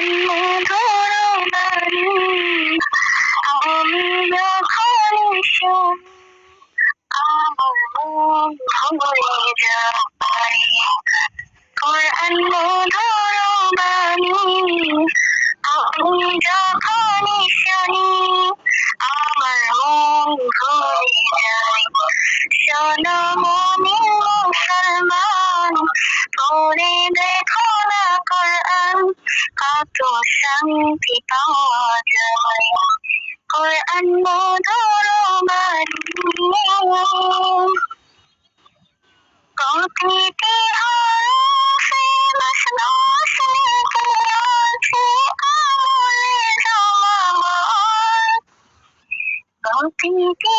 কোরআন মধুর বাণী আমি যখন শুনি আমার মন ভরে যায় một sáng thì bao đời hồi anh mô thô lô mà có thể đi hỏi phi mà nó sẽ kêu thì áo lê do mà hỏi có thể đi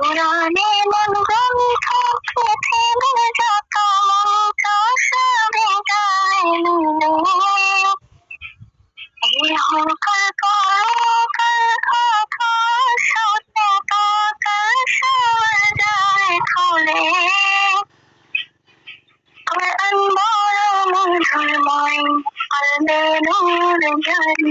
কোরআনে মন গ্রন্থ পৃথিবীর যত মন্ত্র যাবে মিলে ইহকাল পরকাল সবার যায় খুলে কোরআন বড় মধুরময় কলবে নূর জারি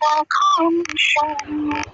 the conscience.